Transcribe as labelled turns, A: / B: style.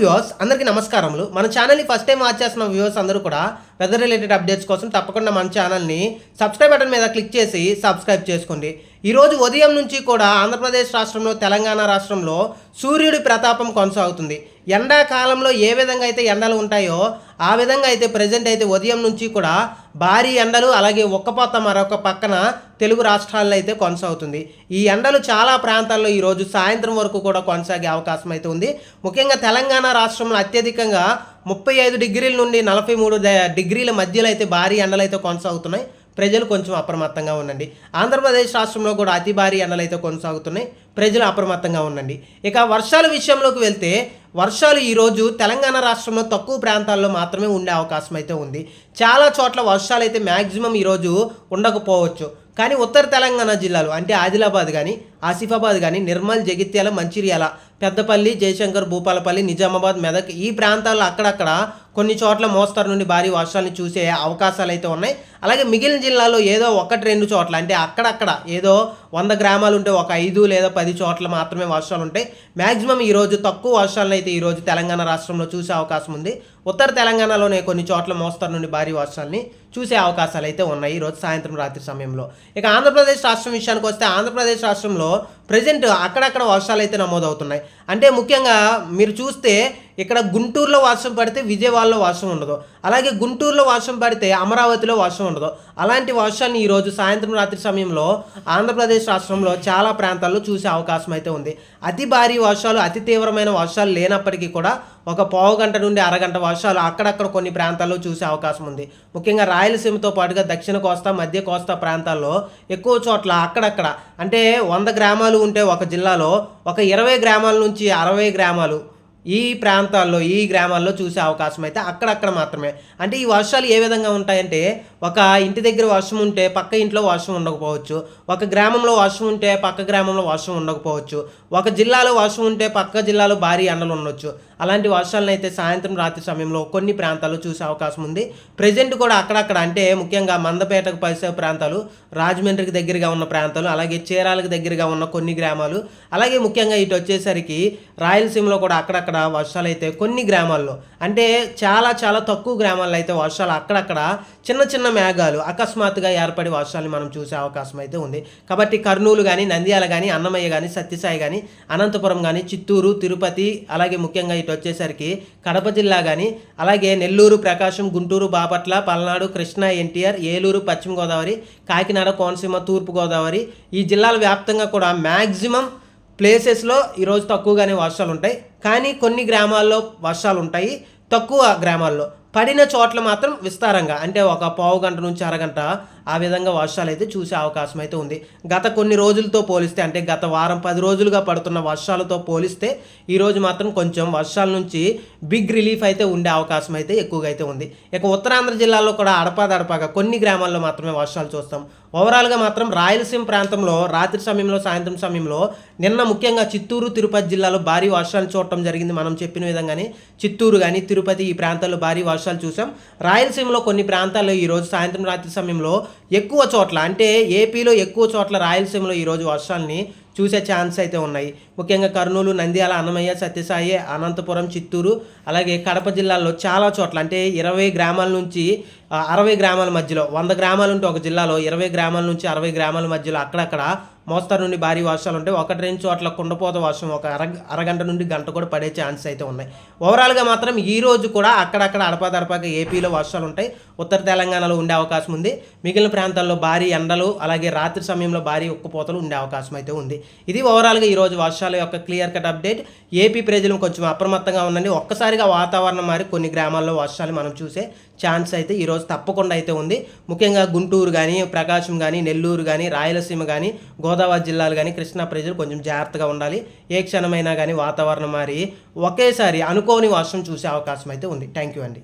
A: Viewers అందరికీ నమస్కారములు. మన ఛానల్ని ఫస్ట్ టైం వాచ్ చేస్తున్న వ్యూవర్స్ అందరూ కూడా వెదర్ రిలేటెడ్ అప్డేట్స్ కోసం తప్పకుండా మన ఛానల్ని సబ్స్క్రైబ్ బటన్ మీద క్లిక్ చేసి సబ్స్క్రైబ్ చేసుకోండి. ఈరోజు ఉదయం నుంచి కూడా ఆంధ్రప్రదేశ్ రాష్ట్రంలో తెలంగాణ రాష్ట్రంలో సూర్యుడి ప్రతాపం కొనసాగుతుంది. ఎండాకాలంలో ఏ విధంగా అయితే ఎండలు ఉంటాయో ఆ విధంగా అయితే ప్రజెంట్ అయితే ఉదయం నుంచి కూడా భారీ ఎండలు అలాగే ఒక్కపోత మరొక పక్కన తెలుగు రాష్ట్రాల్లో అయితే కొనసాగుతుంది. ఈ ఎండలు చాలా ప్రాంతాల్లో ఈరోజు సాయంత్రం వరకు కూడా కొనసాగే అవకాశం అయితే ఉంది. ముఖ్యంగా తెలంగాణ రాష్ట్రంలో అత్యధికంగా ముప్పై ఐదు డిగ్రీల నుండి నలభై మూడు డిగ్రీల మధ్యలో అయితే భారీ ఎండలు అయితే కొనసాగుతున్నాయి. ప్రజలు కొంచెం అప్రమత్తంగా ఉండండి. ఆంధ్రప్రదేశ్ రాష్ట్రంలో కూడా అతి భారీ ఎండలు అయితే కొనసాగుతున్నాయి. ప్రజలు అప్రమత్తంగా ఉండండి. ఇక వర్షాల విషయంలోకి వెళ్తే వర్షాలు ఈరోజు తెలంగాణ రాష్ట్రంలో తక్కువ ప్రాంతాల్లో మాత్రమే ఉండే అవకాశం అయితే ఉంది. చాలా చోట్ల వర్షాలు అయితే మ్యాక్సిమం ఈరోజు ఉండకపోవచ్చు. కానీ ఉత్తర తెలంగాణ జిల్లాలు అంటే ఆదిలాబాద్ కానీ ఆసిఫాబాద్ కానీ నిర్మల్ జగిత్యాల మంచిర్యాల పెద్దపల్లి జయశంకర్ భూపాలపల్లి నిజామాబాద్ మెదక్ ఈ ప్రాంతాల్లో అక్కడక్కడ కొన్ని చోట్ల మోస్తరు నుండి భారీ వర్షాలను చూసే అవకాశాలు అయితే ఉన్నాయి. అలాగే మిగిలిన జిల్లాలో ఏదో ఒకటి రెండు చోట్ల అంటే అక్కడక్కడ ఏదో వంద గ్రామాలు ఉంటే ఒక ఐదు లేదా పది చోట్ల మాత్రమే వర్షాలు ఉంటాయి. మ్యాక్సిమం ఈరోజు తక్కువ వర్షాలను అయితే ఈరోజు తెలంగాణ రాష్ట్రంలో చూసే అవకాశం ఉంది. ఉత్తర తెలంగాణలోనే కొన్ని చోట్ల మోస్తరు నుండి భారీ వర్షాలని చూసే అవకాశాలు అయితే ఉన్నాయి ఈరోజు సాయంత్రం రాత్రి సమయంలో. ఇక ఆంధ్రప్రదేశ్ రాష్ట్రం విషయానికి వస్తే ఆంధ్రప్రదేశ్ రాష్ట్రంలో ప్రజెంట్ అక్కడక్కడ వర్షాలు అయితే నమోదవుతున్నాయి. అంటే ముఖ్యంగా మీరు చూస్తే ఇక్కడ గుంటూరులో వర్షం పడితే విజయవాడలో వర్షం ఉండదు. అలాగే గుంటూరులో వర్షం పడితే అమరావతిలో వర్షం ఉండదు. అలాంటి వర్షాన్ని ఈరోజు సాయంత్రం రాత్రి సమయంలో ఆంధ్రప్రదేశ్ రాష్ట్రంలో చాలా ప్రాంతాల్లో చూసే అవకాశం అయితే ఉంది. అతి భారీ వర్షాలు అతి తీవ్రమైన వర్షాలు లేనప్పటికీ కూడా ఒక పావు గంట నుండి అరగంట వర్షాలు అక్కడక్కడ కొన్ని ప్రాంతాల్లో చూసే అవకాశం ఉంది. ముఖ్యంగా రాయలసీమతో పాటుగా దక్షిణ కోస్తా మధ్య కోస్తా ప్రాంతాల్లో ఎక్కువ చోట్ల అక్కడక్కడ అంటే వంద గ్రామాలు ఉంటే ఒక జిల్లాలో ఒక ఇరవై గ్రామాల నుంచి అరవై గ్రామాలు ఈ ప్రాంతాల్లో ఈ గ్రామాల్లో చూసే అవకాశం అయితే అక్కడక్కడ మాత్రమే. అంటే ఈ వర్షాలు ఏ విధంగా ఉంటాయంటే ఒక ఇంటి దగ్గర వర్షం ఉంటే పక్క ఇంట్లో వర్షం ఉండకపోవచ్చు ఒక గ్రామంలో వర్షం ఉంటే పక్క గ్రామంలో వర్షం ఉండకపోవచ్చు ఒక జిల్లాలో వర్షం ఉంటే పక్క జిల్లాలో భారీ ఎండలు ఉండొచ్చు. అలాంటి వర్షాలను అయితే సాయంత్రం రాత్రి సమయంలో కొన్ని ప్రాంతాల్లో చూసే అవకాశం ఉంది. ప్రజెంట్ కూడా అక్కడక్కడ అంటే ముఖ్యంగా మందపేటకు పరిసర ప్రాంతాలు రాజమండ్రికి దగ్గరగా ఉన్న ప్రాంతాలు అలాగే చీరాలకు దగ్గరగా ఉన్న కొన్ని గ్రామాలు అలాగే ముఖ్యంగా ఇటు వచ్చేసరికి రాయలసీమలో కూడా అక్కడక్కడ వర్షాలు అయితే కొన్ని గ్రామాల్లో. అంటే చాలా చాలా తక్కువ గ్రామాల్లో అయితే వర్షాలు అక్కడక్కడ చిన్న చిన్న మేఘాలు అకస్మాత్తుగా ఏర్పడి వర్షాలు మనం చూసే అవకాశం అయితే ఉంది. కాబట్టి కర్నూలు కానీ నంద్యాల కానీ అన్నమయ్య కానీ సత్యసాయి కానీ అనంతపురం కానీ చిత్తూరు తిరుపతి అలాగే ముఖ్యంగా ఇటు వచ్చేసరికి కడప జిల్లా కానీ అలాగే నెల్లూరు ప్రకాశం గుంటూరు బాపట్ల పల్నాడు కృష్ణా ఎన్టీఆర్ ఏలూరు పశ్చిమ గోదావరి కాకినాడ కోనసీమ తూర్పు గోదావరి ఈ జిల్లాల వ్యాప్తంగా కూడా మ్యాక్సిమం ప్లేసెస్లో ఈరోజు తక్కువగానే వర్షాలు ఉంటాయి. కానీ కొన్ని గ్రామాల్లో వర్షాలు ఉంటాయి. తక్కువ గ్రామాల్లో పడిన చోట్ల మాత్రం విస్తారంగా. అంటే ఒక పావు గంట నుంచి అరగంట ఆ విధంగా వర్షాలు అయితే చూసే అవకాశం అయితే ఉంది. గత కొన్ని రోజులతో పోలిస్తే అంటే గత వారం పది రోజులుగా పడుతున్న వర్షాలతో పోలిస్తే ఈరోజు మాత్రం కొంచెం వర్షాల నుంచి బిగ్ రిలీఫ్ అయితే ఉండే అవకాశం అయితే ఎక్కువగా అయితే ఉంది. ఇక ఉత్తరాంధ్ర జిల్లాలో కూడా అడపాదడపాగా కొన్ని గ్రామాల్లో మాత్రమే వర్షాలు చూస్తాం. ఓవరాల్గా మాత్రం రాయలసీమ ప్రాంతంలో రాత్రి సమయంలో సాయంత్రం సమయంలో నిన్న ముఖ్యంగా చిత్తూరు తిరుపతి జిల్లాలో భారీ వర్షాలు చూడటం జరిగింది మనం చెప్పిన విధంగానే. చిత్తూరు కానీ తిరుపతి ఈ ప్రాంతాల్లో భారీ వర్షాలు చూసాం. రాయలసీమలో కొన్ని ప్రాంతాల్లో ఈరోజు సాయంత్రం రాత్రి సమయంలో ఎక్కువ చోట్ల అంటే ఏపీలో ఎక్కువ చోట్ల రాయలసీమలో ఈరోజు వర్షాలని చూసే ఛాన్స్ అయితే ఉన్నాయి. ముఖ్యంగా కర్నూలు నంద్యాల అన్నమయ్య సత్యసాయి అనంతపురం చిత్తూరు అలాగే కడప జిల్లాల్లో చాలా చోట్ల అంటే ఇరవై గ్రామాల నుంచి అరవై గ్రామాల మధ్యలో వంద గ్రామాలు ఉంటే ఒక జిల్లాలో ఇరవై గ్రామాల నుంచి అరవై గ్రామాల మధ్యలో అక్కడక్కడ మోస్తరు నుండి భారీ వర్షాలు ఉంటాయి ఒకటి రెండు చోట్ల కుండపోత వర్షం ఒక అర అరగంట నుండి గంట కూడా పడే ఛాన్స్ అయితే ఉన్నాయి. ఓవరాల్గా మాత్రం ఈ రోజు కూడా అక్కడక్కడ అడపాదడపాక ఏపీలో వర్షాలు ఉంటాయి. ఉత్తర తెలంగాణలో ఉండే అవకాశం ఉంది. మిగిలిన ప్రాంతాల్లో భారీ ఎండలు అలాగే రాత్రి సమయంలో భారీ ఉక్కపోతలు ఉండే అవకాశం అయితే ఉంది. ఇది ఓవరాల్గా ఈరోజు వర్షాల యొక్క క్లియర్ కట్ అప్డేట్. ఏపీ ప్రజలు కొంచెం అప్రమత్తంగా ఉండండి. ఒక్కసారిగా వాతావరణం మారి కొన్ని గ్రామాల్లో వర్షాలు మనం చూసే ఛాన్స్ అయితే ఈరోజు తప్పకుండా అయితే ఉంది. ముఖ్యంగా గుంటూరు కానీ ప్రకాశం కానీ నెల్లూరు కానీ రాయలసీమ కానీ గోదావరి జిల్లాలు కానీ కృష్ణా ప్రజలు కొంచెం జాగ్రత్తగా ఉండాలి. ఏ క్షణమైనా కానీ వాతావరణం మారి ఒకేసారి అనుకోని వర్షం చూసే అవకాశం అయితే ఉంది. థ్యాంక్ యూ అండి.